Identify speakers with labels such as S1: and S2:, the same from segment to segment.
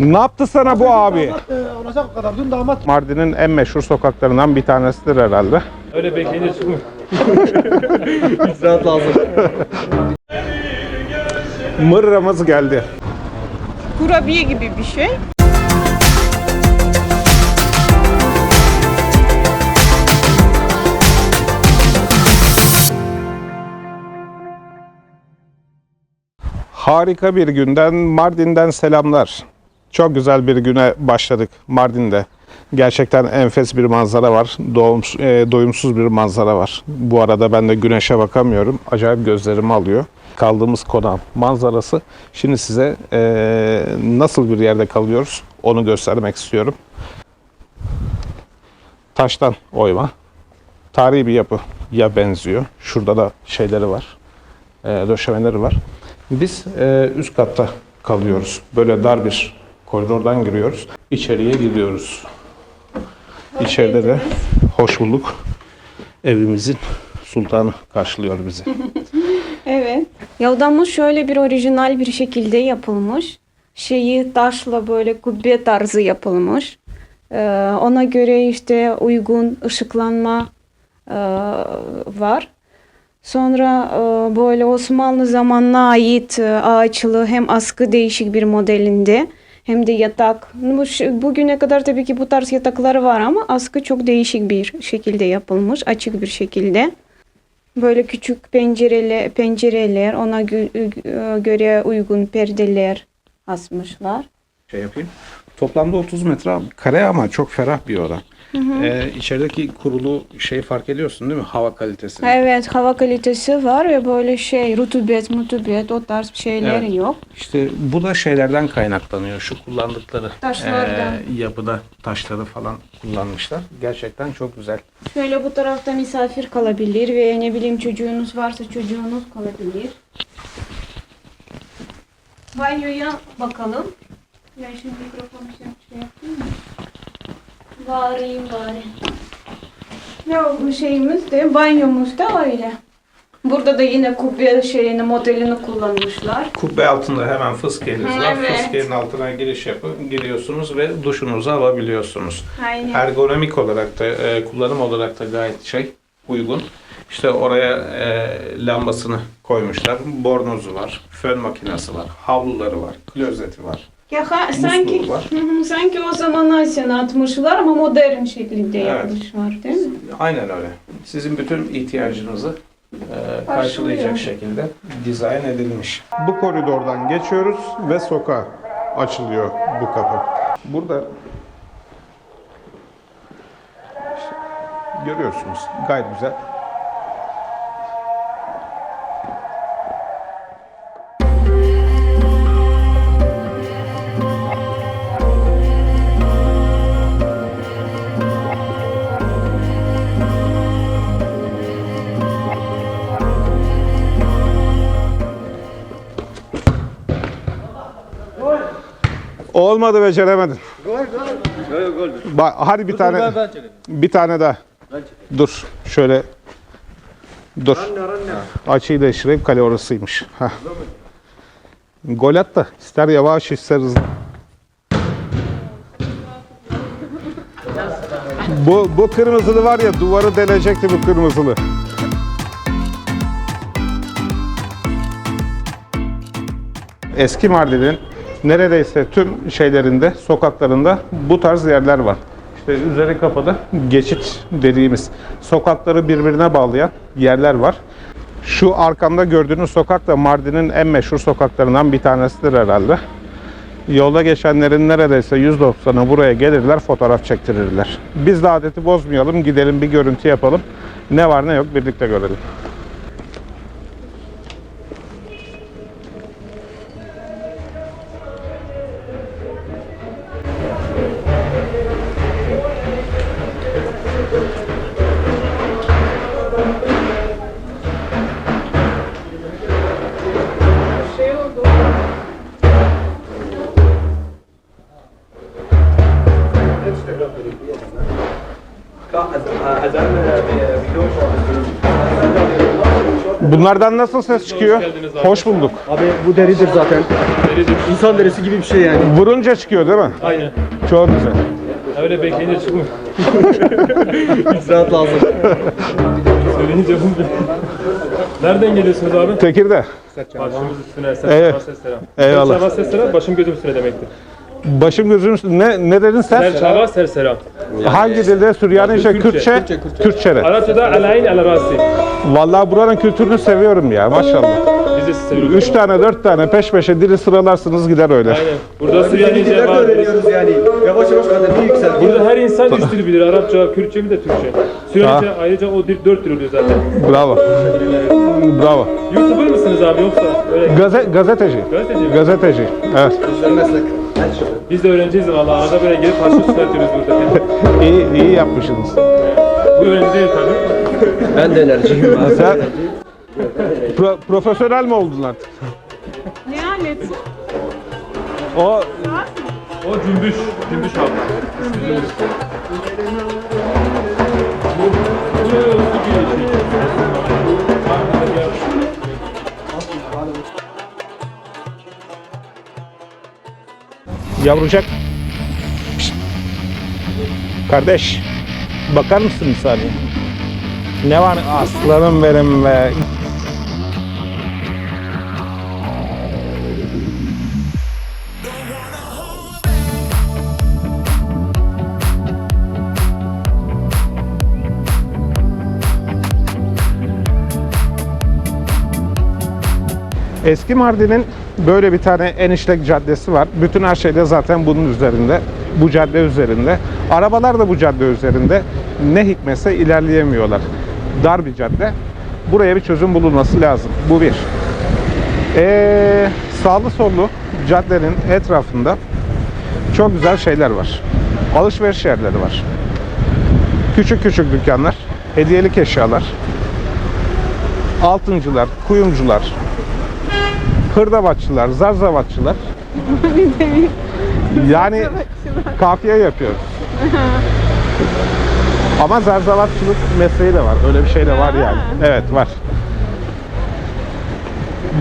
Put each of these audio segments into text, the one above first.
S1: Ne yaptı sana bu abi?
S2: Damat e, olacak kadar. Dün damat
S1: Mardin'in en meşhur sokaklarından bir tanesidir herhalde.
S3: Öyle beklenir çıkmıyor. İcraat lazım.
S1: Mırramız geldi.
S4: Kurabiye gibi bir şey.
S1: Harika bir günden Mardin'den selamlar. Çok güzel bir güne başladık Mardin'de. Gerçekten enfes bir manzara var. Doğum, e, doyumsuz bir manzara var. Bu arada ben de güneşe bakamıyorum. Acayip gözlerimi alıyor. Kaldığımız konağın manzarası. Şimdi size e, nasıl bir yerde kalıyoruz onu göstermek istiyorum. Taştan oyma. Tarihi bir yapı ya benziyor. Şurada da şeyleri var. E, döşemeleri var. Biz e, üst katta kalıyoruz. Böyle dar bir koridordan giriyoruz. İçeriye gidiyoruz. İçeride de hoş bulduk. Evimizin sultanı karşılıyor bizi.
S4: Evet. Yavdamız şöyle bir orijinal bir şekilde yapılmış. Şeyi taşla böyle kubbe tarzı yapılmış. Ee, ona göre işte uygun ışıklanma e, var. Sonra e, böyle Osmanlı zamanına ait e, ağaçlı hem askı değişik bir modelinde hem de yatak. Bu, bugüne kadar tabii ki bu tarz yataklar var ama askı çok değişik bir şekilde yapılmış, açık bir şekilde. Böyle küçük pencereler, pencereler ona gö- göre uygun perdeler asmışlar.
S1: Şey yapayım. Toplamda 30 metre kare ama çok ferah bir oda. Ee, içerideki kurulu şey fark ediyorsun değil mi? Hava kalitesini.
S4: Evet, hava kalitesi var ve böyle şey rutubet, mutubet o tarz şeyler
S1: Evet.
S4: yok.
S1: İşte bu da şeylerden kaynaklanıyor. Şu kullandıkları
S4: Taşlardan.
S1: e, yapıda taşları falan kullanmışlar. Gerçekten çok güzel.
S4: Şöyle bu tarafta misafir kalabilir ve ne bileyim çocuğunuz varsa çocuğunuz kalabilir. Banyoya bakalım. Ben şimdi mikrofonu şey şey yapayım mı? Bağırayım bari. Bu şeyimiz de banyomuz da öyle. Burada da yine kubbe şeyini modelini kullanmışlar.
S1: Kubbe altında hemen fıskiyeniz var.
S4: Evet.
S1: Fıskiyenin altına giriş yapıp giriyorsunuz ve duşunuzu alabiliyorsunuz.
S4: Aynen.
S1: Ergonomik olarak da e, kullanım olarak da gayet şey uygun. İşte oraya e, lambasını koymuşlar. Bornozu var, fön makinesi var, havluları var, klozeti var.
S4: Ya ha, sanki
S1: var.
S4: Hı hı, sanki o zaman Asya'na atmışlar ama modern şekilde
S1: Evet.
S4: yapmışlar değil mi?
S1: Aynen öyle. Sizin bütün ihtiyacınızı e, karşılayacak şekilde dizayn edilmiş. Bu koridordan geçiyoruz ve sokağa açılıyor bu kapı. Burada işte görüyorsunuz gayet güzel. Olmadı beceremedin. Bak hadi bir tane
S3: Ben ben çekeyim.
S1: bir tane daha.
S3: Ben.
S1: Dur şöyle dur. Açıyı değiştireyim kale orasıymış. Heh. Gol at da ister yavaş ister hızlı. Bu, bu kırmızılı var ya duvarı delecekti bu kırmızılı. Eski Mardin'in neredeyse tüm şeylerinde, sokaklarında bu tarz yerler var. İşte üzeri kapalı geçit dediğimiz sokakları birbirine bağlayan yerler var. Şu arkamda gördüğünüz sokak da Mardin'in en meşhur sokaklarından bir tanesidir herhalde. Yolda geçenlerin neredeyse %90'ı buraya gelirler, fotoğraf çektirirler. Biz de adeti bozmayalım, gidelim bir görüntü yapalım. Ne var ne yok birlikte görelim. Bunlardan nasıl ses çıkıyor?
S3: abi.
S1: Hoş bulduk.
S2: Abi bu deridir zaten.
S3: Deridir.
S2: İnsan derisi gibi bir şey yani.
S1: Vurunca çıkıyor değil mi?
S3: Aynen.
S1: Çok güzel.
S3: Öyle bekleyince çıkmıyor.
S2: İstirahat lazım.
S3: Söyleyince bunu Nereden geliyorsunuz abi?
S1: Tekirdağ.
S3: Başımız üstüne. Sen
S1: Evet.
S3: sesler.
S1: Eyvallah.
S3: Serçava sesler, başım gözüm üstüne demektir.
S1: Başım gözüm ne, ne dedin sen?
S3: Serçava serseram.
S1: Hangi dilde? Süryanice,
S3: Kürtçe.
S1: Kürtçe,
S3: Kürtçe,
S1: Kürtçe.
S3: Arapçada alayn ala rasi.
S1: Vallahi buranın kültürünü seviyorum ya maşallah.
S3: Biz de sizi seviyoruz.
S1: Üç tane dört tane peş peşe dili sıralarsınız gider öyle.
S3: Aynen. Burada Süryanice var.
S2: yani. Yavaş yavaş kademi yükseltiyor.
S3: Burada her insan üç dil bilir. Arapça, Kürtçe bir de Türkçe. Süryanice ayrıca o dil, dört dil oluyor zaten.
S1: Bravo. Bravo.
S3: YouTuber mısınız abi yoksa öyle
S1: Gaze, gazeteci.
S3: gazeteci mi?
S1: Gazeteci. Evet.
S2: meslek.
S3: Biz de öğrenciyiz valla. Arada böyle gelip harçlık çıkartıyoruz burada.
S1: İyi, iyi yapmışsınız.
S3: Bu öğrenci değil tabii.
S2: Ben de enerjiyim abi.
S1: Sen pro- profesyonel mi oldun artık?
S4: Ne alet?
S1: O
S3: O cümbüş. Cümbüş abi. Bu.
S1: Yavrucak. Pişt. Kardeş. Bakar mısın bir saniye? Ne var aslanım benim be. Eski Mardin'in böyle bir tane en işlek caddesi var. Bütün her şey de zaten bunun üzerinde. Bu cadde üzerinde. Arabalar da bu cadde üzerinde. Ne hikmetse ilerleyemiyorlar. Dar bir cadde. Buraya bir çözüm bulunması lazım. Bu bir. Ee, sağlı sollu caddenin etrafında çok güzel şeyler var. Alışveriş yerleri var. Küçük küçük dükkanlar, hediyelik eşyalar, altıncılar, kuyumcular, hırdavatçılar, zarzavatçılar. yani kafiye yapıyoruz. Ama zarzavatçılık mesleği de var. Öyle bir şey de var yani. Evet var.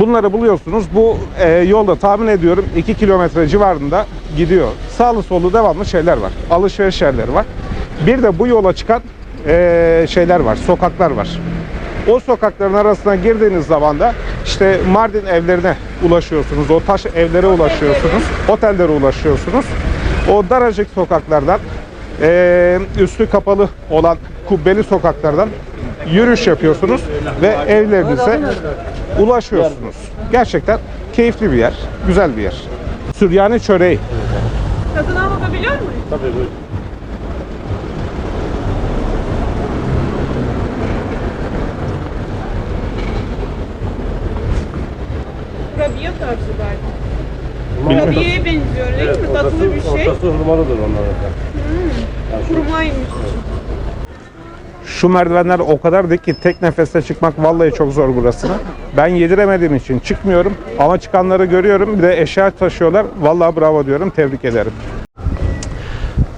S1: Bunları buluyorsunuz. Bu e, yolda tahmin ediyorum 2 kilometre civarında gidiyor. Sağlı sollu devamlı şeyler var. Alışveriş yerleri var. Bir de bu yola çıkan e, şeyler var. Sokaklar var. O sokakların arasına girdiğiniz zaman da işte Mardin evlerine ulaşıyorsunuz. O taş evlere ulaşıyorsunuz. Otellere ulaşıyorsunuz. O daracık sokaklardan eee, üstü kapalı olan kubbeli sokaklardan yürüyüş yapıyorsunuz ve evlerinize ulaşıyorsunuz. Gerçekten keyifli bir yer, güzel bir yer. Süryani çöreği.
S5: Tadına bakabiliyor muyum?
S3: Tabii buyurun.
S5: Tarzı galiba. Kurabiyeye benziyor değil mi? Tatlı bir şey.
S3: hurmalıdır onlar.
S5: Kurmaymış.
S1: Şu merdivenler o kadar dik ki tek nefeste çıkmak vallahi çok zor burasına. Ben yediremediğim için çıkmıyorum ama çıkanları görüyorum. Bir de eşya taşıyorlar. Vallahi bravo diyorum. Tebrik ederim.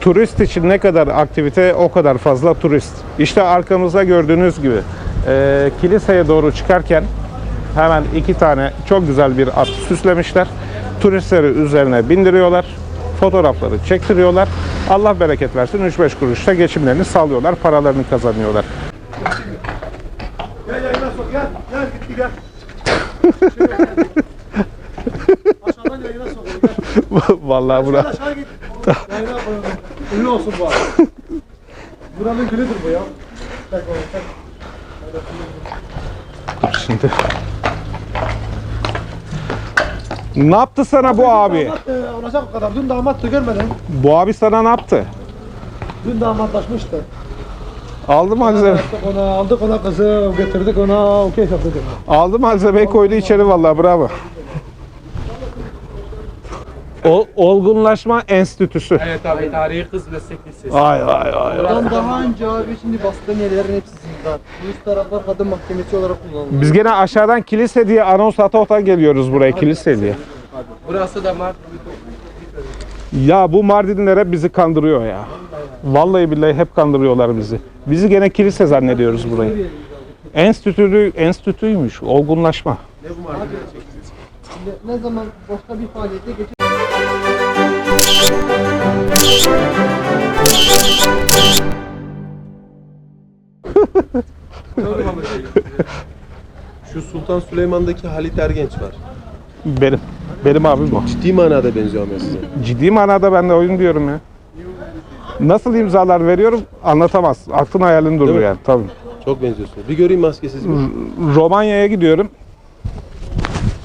S1: Turist için ne kadar aktivite o kadar fazla turist. İşte arkamızda gördüğünüz gibi e, kiliseye doğru çıkarken hemen iki tane çok güzel bir at süslemişler. Turistleri üzerine bindiriyorlar. Fotoğrafları çektiriyorlar. Allah bereket versin 3-5 kuruşta geçimlerini sağlıyorlar. Paralarını kazanıyorlar.
S2: Gel yayına sok gel. Gel gitti gel. Aşağıdan yayına sok. Gel.
S1: Vallahi bura.
S2: Aşağı git. Yayına koyalım. Ünlü olsun bu abi. Buranın gülüdür bu ya. Bak oğlum.
S1: Şimdi. Ne yaptı sana bu abi?
S2: Damat e, olacak kadar. Dün damattı görmedin.
S1: Bu abi sana ne yaptı?
S2: Dün damatlaşmıştı.
S1: Aldı malzeme.
S2: Aldık ona, aldık ona kızı, getirdik ona, okey yaptık.
S1: Aldı malzemeyi koydu içeri vallahi bravo. O, olgunlaşma enstitüsü.
S3: Evet abi tarihi kız meslek lisesi.
S1: Ay ay ay.
S6: Buradan daha önce abi şimdi bastığım yerlerin hepsi Bu üst taraflar kadın mahkemesi olarak kullanılıyor.
S1: Biz gene aşağıdan kilise diye anons ata ata geliyoruz buraya kilise diye.
S6: Burası da Mart.
S1: Ya bu Mardinler hep bizi kandırıyor ya. Vallahi billahi hep kandırıyorlar bizi. Bizi gene kilise zannediyoruz burayı. Enstitülü, enstitüymüş, olgunlaşma.
S6: Ne, ne zaman başka bir faaliyete geçip
S7: Şu Sultan Süleyman'daki Halit Ergenç var.
S1: Benim, benim abim o.
S7: Ciddi manada benziyor ama size.
S1: Ciddi manada ben de oyun diyorum ya. Nasıl imzalar veriyorum anlatamaz. Aklın hayalin durur
S7: Değil mi?
S1: yani tabii.
S7: Çok benziyorsun. Bir göreyim maskesiz mi?
S1: Romanya'ya gidiyorum.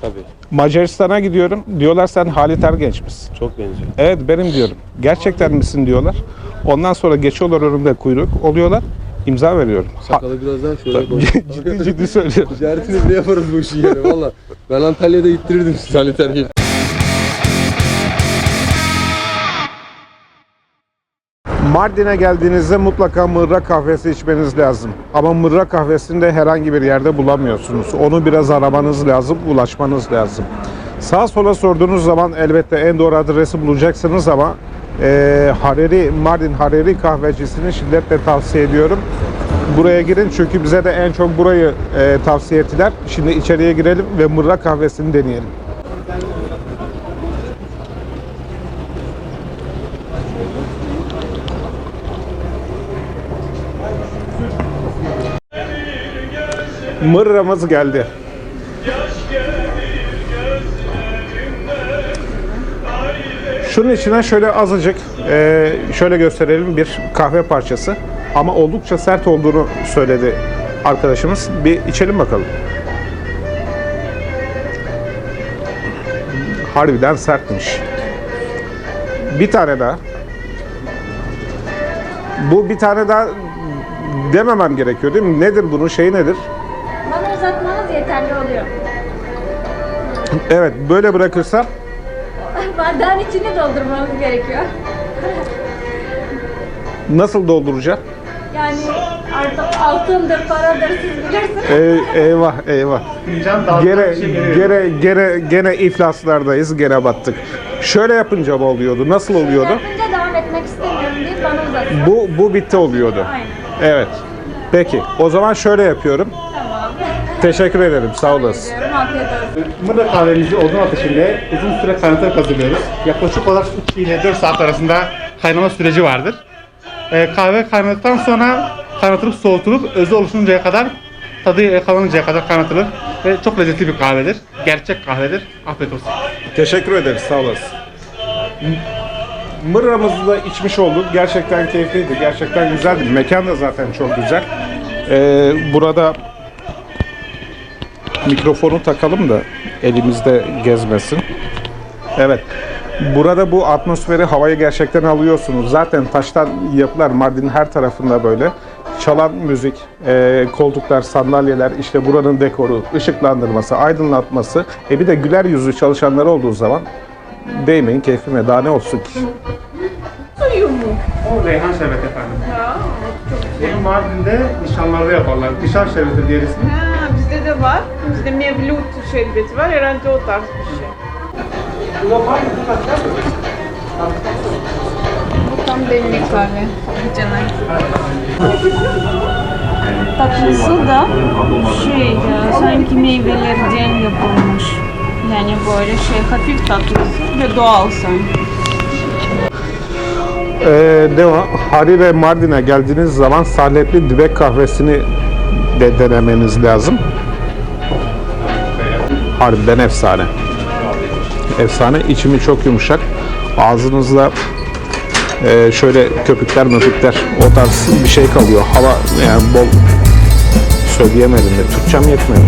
S7: Tabii.
S1: Macaristan'a gidiyorum. Diyorlar sen Halit Ergenç misin?
S7: Çok benziyor.
S1: Evet benim diyorum. Gerçekten misin diyorlar. Ondan sonra geçiyorlar önümde kuyruk oluyorlar. İmza veriyorum.
S7: Sakalı biraz daha şöyle koy.
S1: ciddi ciddi söylüyorum.
S7: Ticaretini bile yaparız bu işi yani valla. Ben Antalya'da ittirirdim Ergenç.
S1: Mardin'e geldiğinizde mutlaka mırra kahvesi içmeniz lazım. Ama mırra kahvesini de herhangi bir yerde bulamıyorsunuz. Onu biraz aramanız lazım, ulaşmanız lazım. Sağa sola sorduğunuz zaman elbette en doğru adresi bulacaksınız ama eee Hareri, Mardin Hareri kahvecisini şiddetle tavsiye ediyorum. Buraya girin çünkü bize de en çok burayı eee, tavsiye ettiler. Şimdi içeriye girelim ve mırra kahvesini deneyelim. Mırramız geldi. Şunun içine şöyle azıcık e, şöyle gösterelim bir kahve parçası. Ama oldukça sert olduğunu söyledi arkadaşımız. Bir içelim bakalım. Harbiden sertmiş. Bir tane daha. Bu bir tane daha dememem gerekiyor değil mi? Nedir bunun şeyi nedir?
S8: Bana uzatmanız yeterli oluyor.
S1: Evet böyle bırakırsam
S8: Bardağın içini doldurmanız gerekiyor.
S1: nasıl dolduracağım?
S8: Yani artık altındır, paradır siz bilirsiniz.
S1: Ey, eyvah eyvah. Gene, gene, gene, gene iflaslardayız, gene battık. Şöyle yapınca mı oluyordu? Nasıl oluyordu?
S8: Yapınca devam etmek istemiyorum deyip bana uzatsın.
S1: Bu, bu bitti oluyordu.
S8: Aynen.
S1: Evet. Peki. O zaman şöyle yapıyorum. Teşekkür ederim. Sağ olasın.
S2: Mırra kahvemizi odun ateşinde uzun süre kaynatarak hazırlıyoruz. Yaklaşık olarak 3 ile 4 saat arasında kaynama süreci vardır. Ee, kahve kaynadıktan sonra kaynatılıp soğutulup özü oluşuncaya kadar tadı yakalanıncaya kadar kaynatılır ve çok lezzetli bir kahvedir. Gerçek kahvedir. Afiyet olsun.
S1: Teşekkür ederiz. Sağ olasın. Mırramızı da içmiş olduk. Gerçekten keyifliydi. Gerçekten güzeldi. Mekan da zaten çok güzel. Ee, burada mikrofonu takalım da elimizde gezmesin. Evet. Burada bu atmosferi, havayı gerçekten alıyorsunuz. Zaten taştan yapılar Mardin'in her tarafında böyle. Çalan müzik, e, koltuklar, sandalyeler, işte buranın dekoru, ışıklandırması, aydınlatması. E bir de güler yüzlü çalışanlar olduğu zaman değmeyin keyfime daha ne olsun ki.
S2: O reyhan şerbeti efendim. Bunu Mardin'de nişanlarda yaparlar. Nişan şerbeti ismi.
S5: Var. Bizde mevlut şerbeti var. Herhalde o tarz bir şey. Bu tam demlik kahve. Canay.
S4: Tatlısı da şey ya, sanki meyvelerden yapılmış. Yani böyle şey hafif tatlısı ve doğal sanki.
S1: Ee, o? Hari ve Mardin'e geldiğiniz zaman salepli dibek kahvesini de denemeniz lazım. Harbiden efsane. Efsane. içimi çok yumuşak. Ağzınızda e, şöyle köpükler möpükler o tarz bir şey kalıyor. Hava yani bol söyleyemedim de Türkçem yetmedi.